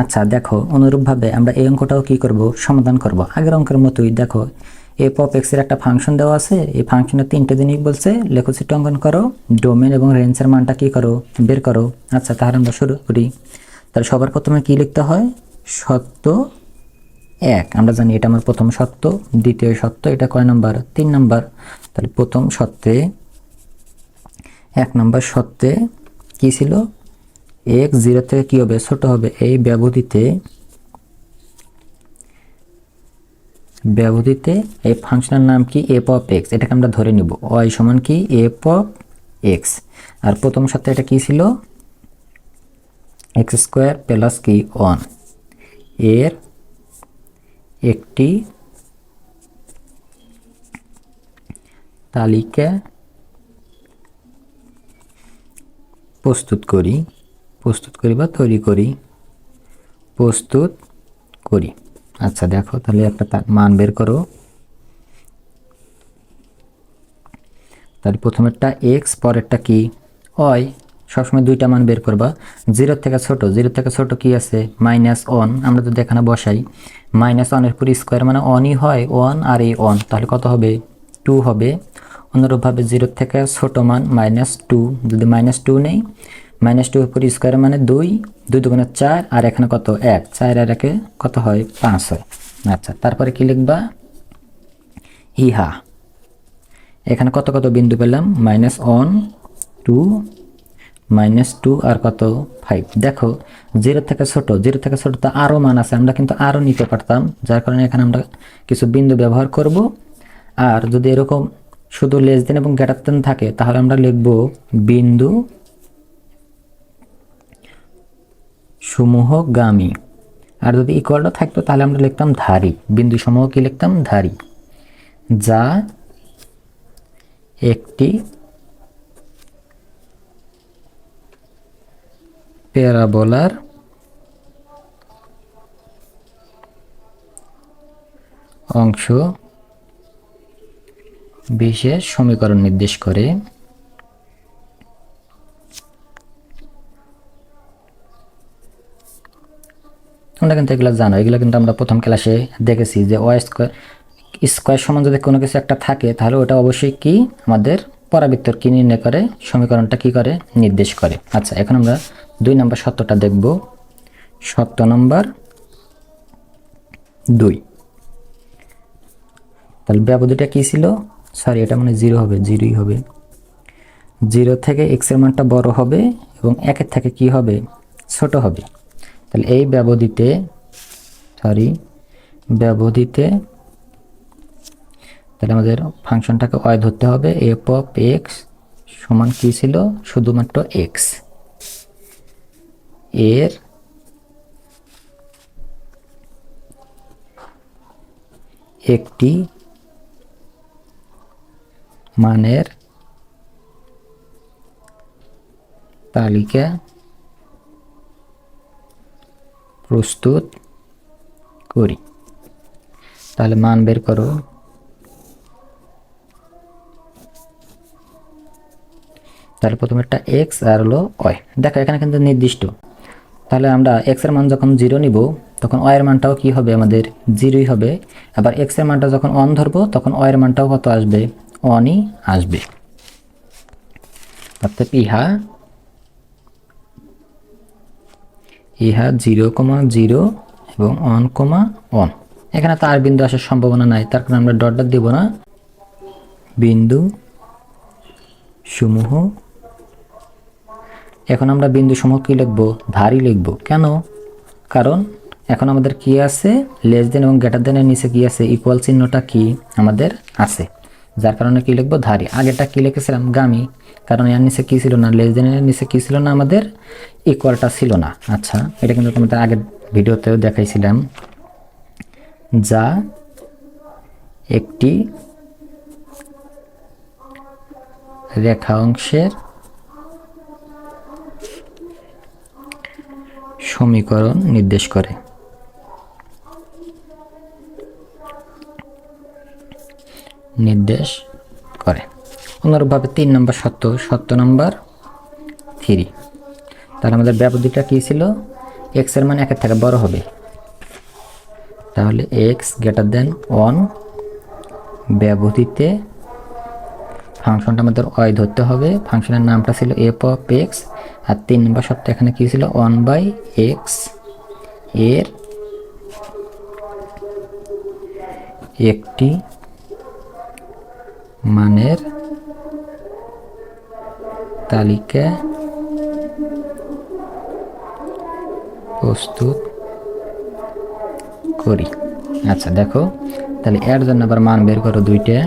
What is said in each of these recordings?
আচ্ছা দেখো, অনুরূপভাবে আমরা এই অঙ্কটাও কি করব? সমাধান করব। আগের অঙ্কের মতোই, দেখো এ পপ এক্সের একটা ফাংশন দেওয়া আছে, এই ফাংশনের তিনটে জিনিস বলছে, লেখচিত্র অঙ্কন করো ডোমেন এবং রেঞ্জের মানটা কি করো, বের করো। আচ্ছা তাহলে আমরা শুরু করি। তাহলে সবার প্রথমে কি লিখতে হয়? সত্য এক। আমরা জানি এটা আমার প্রথম সত্য, দ্বিতীয় সত্য, এটা কয় নম্বর? তিন নম্বর। তাহলে প্রথম সত্যে, এক নম্বর সত্যে কি ছিল? এক্স জিরো থেকে কি হবে? ছোট হবে। এই ব্যবধিতে ব্যবধিতে এই ফাংশনের নাম কি? এফ অফ এক্স এটাকে আমরা ধরে নিব। ওয়াই সমান কি? এফ অফ এক্স আর প্রথম সাথে এটা কি ছিল? এক্স স্কোয়ার প্লাস কি? ওয়ানের একটি তালিকা প্রস্তুত করি। প্রস্তুত করি বা তৈরি করি। প্রস্তুত করি। আচ্ছা দেখো, তাহলে একটা মান বের করো। তাহলে প্রথমেরটা এক্স পরেরটা কি? অয় সবসময় দুইটা মান বের করবা। জিরো থেকে ছোট, জিরো থেকে ছোট কি আছে? মাইনাস ওয়ান আমরা যদি এখানে বসাই মাইনাস ওয়ানের পুরো স্কোয়ার মানে অনই হয় ওয়ান আর এই ওয়ান তাহলে কত হবে? টু হবে। অনুরূপভাবে জিরো থেকে ছোট মান মাইনাস টু যদি মাইনাস টু নেই মাইনাস টু পুরো স্কোয়ার মানে দুই দুই দুগুণে চার, আর এখানে কত? এক। চার আর একে কত হয়? পাঁচ হয়। আচ্ছা তারপরে কি লিখবা? ইহা। এখানে কত কত বিন্দু পেলাম? Minus one, two, minus two, আর কত? ফাইভ। দেখো, জিরো থেকে ছোট, জিরো থেকে ছোট তো আরও মান আছে, আমরা কিন্তু আরও নিতে পারতাম, যার কারণে এখানে আমরা কিছু বিন্দু ব্যবহার করব। আর যদি এরকম শুধু লেস দেন এবং গ্রেটার দেন থাকে, তাহলে আমরা লিখব বিন্দু সমূহগামী। আর যদি ইকুয়ালটা থাকতো, তাহলে আমরা লিখতাম ধারী। বিন্দু সমূহ কি লিখতাম? ধারী। যা একটি প্যারাবোলার অংশ বিশেষ সমীকরণ নির্দেশ করে। তোমরা কিন্তু এগুলো জানো, এগুলো কিন্তু আমরা প্রথম ক্লাসে দেখেছি যে ওয়াই স্কোয়ার স্কোয়ার সমান যদি কোনো কিছু একটা থাকে, তাহলে ওটা অবশ্যই কি আমাদের পরাবৃত্তর কি নির্ণয় করে, সমীকরণটা কি করে, নির্দেশ করে। আচ্ছা এখন আমরা দুই নম্বর সত্যটা দেখব। সত্য নম্বর দুই। তাহলে ব্যবধিটা কী ছিল? সরি এটা মানে জিরো হবে, জিরোই হবে। জিরো থেকে এক্সের মানটা বড় হবে এবং একের থেকে কি হবে? ছোট হবে। তাহলে এই ব্যবধিতে সরি ব্যবধিতে তাহলে আমাদের ফাংশনটাকে ওয়াই ধরতে হবে এফ অফ এক্স সমান কি ছিল? শুধুমাত্র এক্সের একটি মানের তালিকা প্রস্তুত করি। তাহলে মান বের করো। তাহলে প্রথমে একটা এক্স আর হলো ওয়াই দেখো, এখানে কিন্তু নির্দিষ্ট। তাহলে আমরা এক্সের মান যখন জিরো নিব, তখন ওয়াই এর মানটাও কি হবে? আমাদের জিরোই হবে। আবার এক্সের মানটা যখন অন ধরবো, তখন ওয়াই এর মানটাও কত আসবে? অনই আসবে। অর্থাৎ ইহা ইহা জিরো কমা জিরো এবং অন কমা অন এখানে তো আর বিন্দু আসার সম্ভাবনা নাই, তার কারণে আমরা ডট ডট দিব না। বিন্দু সমূহ। এখন আমরা বিন্দু সমূহ কি লিখব? ধারই লিখব। কেন? কারণ এখন আমাদের কি আছে? লেস দেন এবং গ্রেটার দেনের নিচে কি আছে? ইকুয়াল চিহ্নটা কি? আমাদের আছে। যার কারণে কি লিখব? ধারি। আগেরটা কি লিখেছিলাম? গামি। কারণ এর নিচে কি ছিল না? লেস নিচে কি ছিল না? আমাদের ইকুয়ালটা ছিল না। আচ্ছা এটা কিন্তু তোমাদের আগের ভিডিওতেও দেখাইছিলাম। যা একটি রেখা অংশের সমীকরণ নির্দেশ করে। নির্দেশ করে। অনুরূপভাবে তিন নম্বর সত্য সত্য নম্বর থ্রি। তাহলে আমাদের ব্যবধিটা কী ছিল? এক্সের মান একের থেকে বড় হবে। তাহলে এক্স গ্রেটার দেন ওয়ান ব্যবধিতে ফাংশনটা আমাদের অয় ধরতে হবে। ফাংশনের নামটা ছিল এফ অফ এক্স আর তিন নম্বর শর্ত এখানে কী ছিল? ওয়ান বাই এক্সের একটি মানের তালিকা প্রস্তুত করি। আচ্ছা দেখো, তাহলে এর জন্য আবার মান বের করো দুইটা।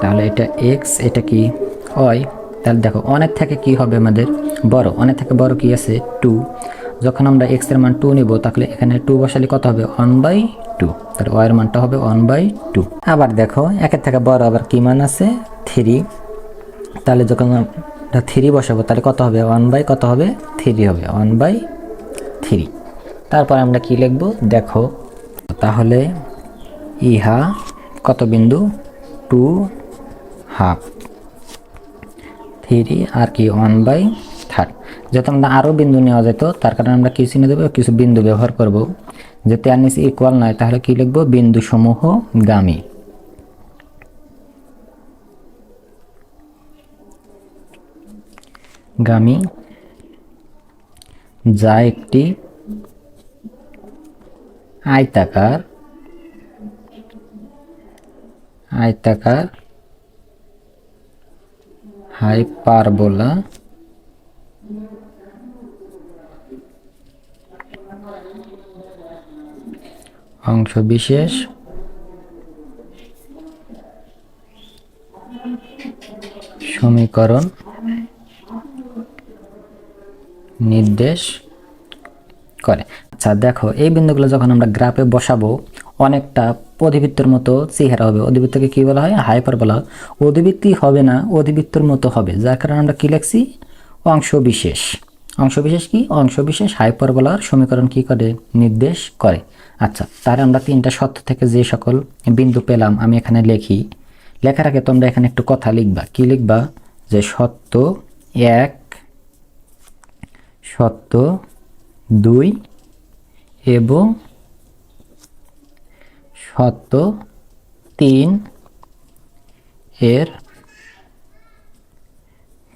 তাহলে এটা এক্স এটা কি? ওয়াই তাহলে দেখো, অনেক থেকে কি হবে আমাদের? বড়। অনেক থেকে বড় কি আছে? টু যখন আমরা এক্সের মান টু নিব, তাহলে এখানে টু বসালে কত হবে? ওয়ান বাই টু তাহলে ওয়াই এর মানটা হবে ওয়ান বাই টু আবার দেখো, একের থেকে বড় আবার কি মান আছে? থ্রি তাহলে যখন আমরা থ্রি বসাবো, তাহলে কত হবে? ওয়ান বাই কত হবে? থ্রি হবে। ওয়ান বাই থ্রি তারপর আমরা কি লিখব? দেখো, তাহলে ইহা কত বিন্দু? টু হাফ থ্রি আর কি ওয়ান বাই যেহেতু আমরা আরও বিন্দু নেওয়া যেত, তার কারণে আমরা কি চিনে দেবো, কিছু বিন্দু ব্যবহার করব। যাতে আর নিচে ইকুয়াল নয় তাহলে কি লিখব? বিন্দু সমূহ গামী। গামী যা একটি আয়তাকার আয়তাকার হাইপারবোলা অংশ বিশেষ। সমীকরণ। নির্দেশ করে। আচ্ছা দেখো, এই বিন্দুগুলো যখন আমরা গ্রাফে বসাবো, অনেকটা অধিবৃত্তের মতো চেহারা হবে। অধিবৃত্তকে কী বলা হয়? হাইপার বলা হয়। অধিবৃত্তি হবে না, অধিবৃত্তর মতো হবে, যার কারণে আমরা কি লিখছি? অংশ বিশেষ। অংশ বিশেষ কি? অংশ বিশেষ হাইপার বলার সমীকরণ কি করে? নির্দেশ করে। আচ্ছা তার আমরা তিনটা সত্য থেকে যে সকল বিন্দু পেলাম, আমি এখানে লিখি। লেখার আগে তোমরা এখানে একটু কথা লিখবা। কি লিখবা? যে সত্য এক সত্য দুই এবং সত্য তিন এর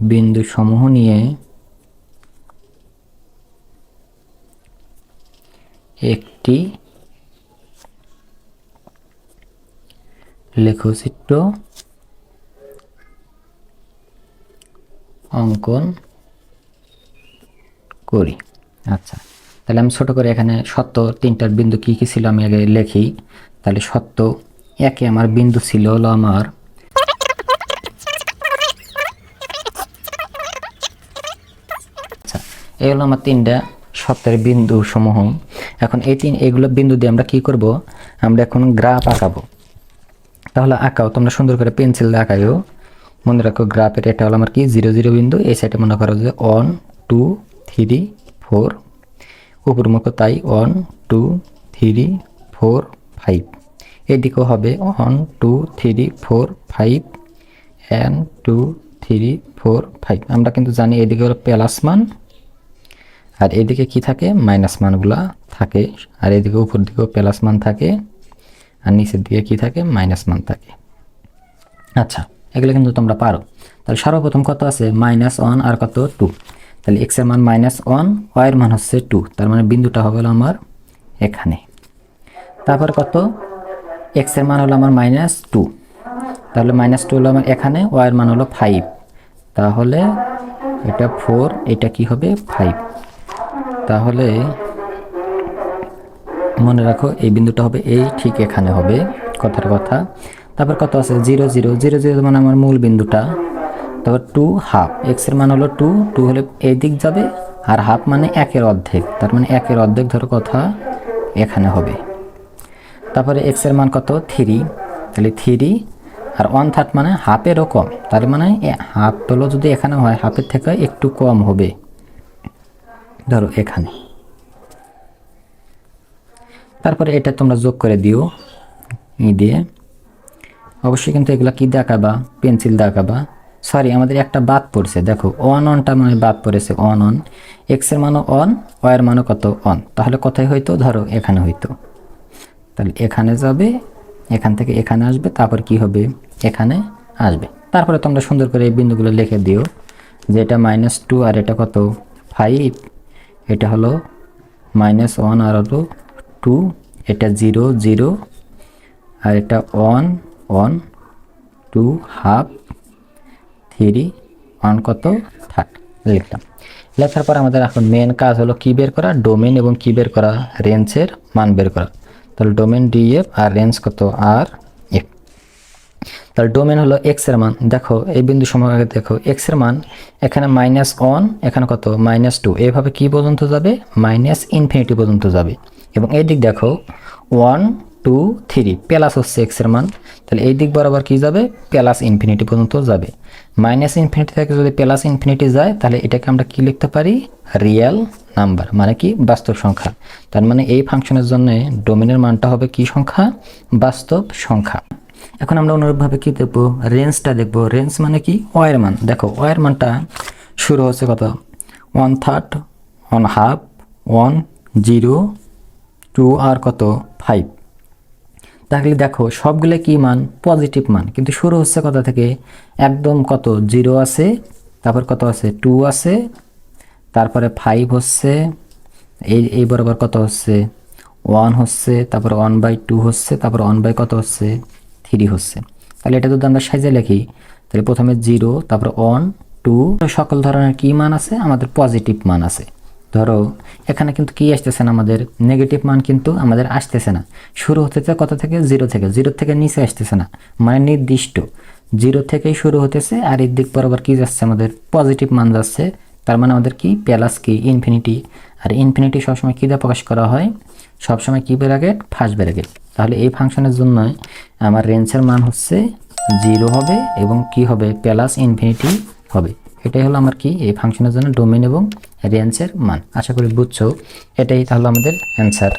বিন্দু সমূহ নিয়ে একটি লেখচিত্র অঙ্কন করি। আচ্ছা তাহলে আমি ছোট করে এখানে সত্য তিনটার বিন্দু কি কি ছিল আমি আগে লিখি। তাহলে সত্য একে আমার বিন্দু ছিল হলো আমার আচ্ছা এই হলো আমার তিনটা সত্যের বিন্দু সমূহ এখন এই তিন, এগুলো বিন্দু দিয়ে আমরা কি করব? আমরা এখন গ্রাফ আঁকাবো। তাহলে আঁকাও, তোমরা সুন্দর করে পেন্সিল দিয়ে আঁকাইও। মনে রাখো গ্রাফের এটা হলো আমার কি? জিরো জিরো বিন্দু। এই সাইডে মনে করো যে ওয়ান টু থ্রি ফোর উপর মুখ তাই one two three four five এদিকেও হবে one two three four five one two three four five আমরা কিন্তু জানি এদিকে হলো প্লাস মান। আর এদিকে কি থাকে? মাইনাস মানগুলা থাকে। আর এদিকে উপর দিকেও প্লাস মান থাকে। আর নিচের দিকে কি থাকে? মাইনাস মান থাকে। আচ্ছা এগুলো কিন্তু তোমরা পারো। তাহলে সর্বপ্রথম কত আছে? মাইনাস ওয়ান আর কত? টু তাহলে এক্সের মান মাইনাস ওয়ান ওয়াইয়ের মান হচ্ছে টু তার মানে বিন্দুটা হবে আমার এখানে। তারপর কত? এক্সের মান হলো আমার মাইনাস টু তাহলে মাইনাস টু হলো আমার এখানে ওয়াইয়ের মান হলো ফাইভ তাহলে এটা ফোর এটা কি হবে? ফাইভ তাহলে মনে রাখো, এই বিন্দুটা হবে এই ঠিক এখানে হবে, কথার কথা। তারপর কত আছে? জিরো জিরো জিরো জিরো মানে আমার মূল বিন্দুটা। তারপর টু হাফ এক্সের মান হলো টু টু হলে এই দিক যাবে, আর হাফ মানে একের অর্ধেক। তার মানে একের অর্ধেক ধরো কথা এখানে হবে। তারপরে এক্সের মান কত? থ্রি তাহলে থ্রি আর ওয়ান থার্ড মানে হাফেরও কম। তার মানে হাফ হলো যদি এখানে হয় হাফের থেকে একটু কম হবে। ধরো এখানে। তারপরে এটা তোমরা যোগ করে দিও, ই দিয়ে। অবশ্যই কিন্তু এগুলা কি দেখাবা? পেন্সিল দেখাবা। সরি আমাদের একটা বাদ পড়ছে। দেখো অন অনটা মানে বাদ পড়েছে অন অন এক্সের মানও অন ওয়াই এর মানও কত অন তাহলে কোথায় হইতো? ধরো, এখানে হইতো। তাহলে এখানে যাবে, এখান থেকে এখানে আসবে, তারপর কি হবে? এখানে আসবে। তারপরে তোমরা সুন্দর করে এই বিন্দুগুলো লিখে দিও, যে এটা মাইনাস টু আর এটা কত? ফাইভ এটা হলো মাইনাস ওয়ান আর হলো টু এটা জিরো জিরো আর এটা one one two half three one কত থার্ড লিখলাম। লেখার পর আমাদের এখন মেন কাজ হলো কী বের করা? ডোমেন এবং কী বের করা? রেঞ্জের মান বের করা। তাহলে ডোমেন ডিএফ আর রেঞ্জ কত? আর তাহলে ডোমেন হলো এক্সের মান। দেখো, এই বিন্দু সময় দেখো। এক্সের মান এখানে মাইনাস ওয়ান এখানে কত? মাইনাস টু এইভাবে কি পর্যন্ত যাবে? মাইনাস ইনফিনিটি পর্যন্ত যাবে। এবং এই দিক দেখো ওয়ান টু থ্রি প্লাস হচ্ছে এক্সের মান। তাহলে এই দিক বরাবর কি যাবে? প্লাস ইনফিনিটি পর্যন্ত যাবে। মাইনাস ইনফিনিটি থেকে যদি প্লাস ইনফিনিটি যায়, তাহলে এটাকে আমরা কি লিখতে পারি? রিয়েল নাম্বার মানে কি? বাস্তব সংখ্যা। তার মানে এই ফাংশনের জন্য ডোমেনের মানটা হবে কি সংখ্যা? বাস্তব সংখ্যা। এখন আমরা অনুরূপভাবে কি দেখব? রেঞ্জটা দেখব। রেঞ্জ মানে কি? ওয়ের মান। দেখো, ওয়ের মানটা শুরু হচ্ছে কত? One third, one half, one zero, two আর কত? ফাইভ। তাহলে দেখো, সবগুলো কি মান? পজিটিভ মান। কিন্তু শুরু হচ্ছে কত থেকে? একদম কত? জিরো আছে, তারপর কত আছে? টু আছে, তারপরে ফাইভ হচ্ছে, এই এই বরাবর কত হচ্ছে? ওয়ান হচ্ছে, তারপর ওয়ান বাই টু হচ্ছে, তারপর ওয়ান বাই কত হচ্ছে? থ্রি হচ্ছে। তাহলে এটা যদি আমরা সাইজে লিখি, তাহলে প্রথমে জিরো, তারপর ওয়ান, টু, সকল ধরনের কি মান আছে? আমাদের পজিটিভ মান আছে। ধরো, এখানে কিন্তু কি আসতেছে না, আমাদের নেগেটিভ মান কিন্তু আমাদের আসতেছে না। শুরু হতেছে কত থেকে? জিরো থেকে। জিরো থেকে নিচে আসতেছে না মানে নির্দিষ্ট। জিরো থেকেই শুরু হতেছে, আর এর দিক বরাবর কি যাচ্ছে? আমাদের পজিটিভ মান যাচ্ছে, তার মানে আমাদের কি? প্যালাস কি? ইনফিনিটি। আর ইনফিনিটি সবসময় কী দিয়ে প্রকাশ করা হয়? সবসময় কী ব্র্যাকেট ফার্স্ট ব্র্যাকেট তাহলে এই ফাংশনের জন্য আমার রেঞ্জের মান হচ্ছে জিরো হবে এবং কি হবে? প্লাস ইনফিনিটি হবে। এটাই হলো আমার কি? এই ফাংশনের জন্য ডোমেন এবং রেঞ্জের মান। আশা করি বুঝছ? এটাই তাহলে আমাদের অ্যান্সার।